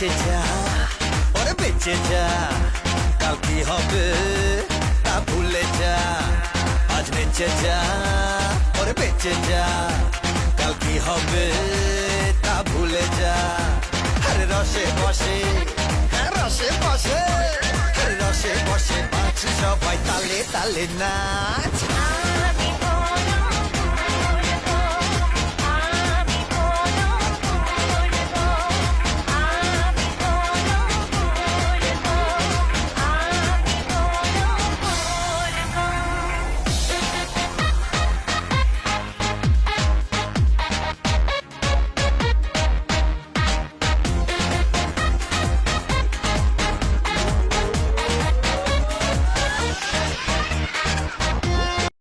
বেঁচে যা, ওরে বেঁচে যা। কাল কি হবে তা ভুলে যা, আজ বেঁচে যা, ওরে বেঁচে যা। কাল কি হবে তা ভুলে যা। আরে রসে বসে হ্যাঁ রসে বসে হ্যাঁ, রসে বসে, বাঁচি সবাই তালে তালে নাচ।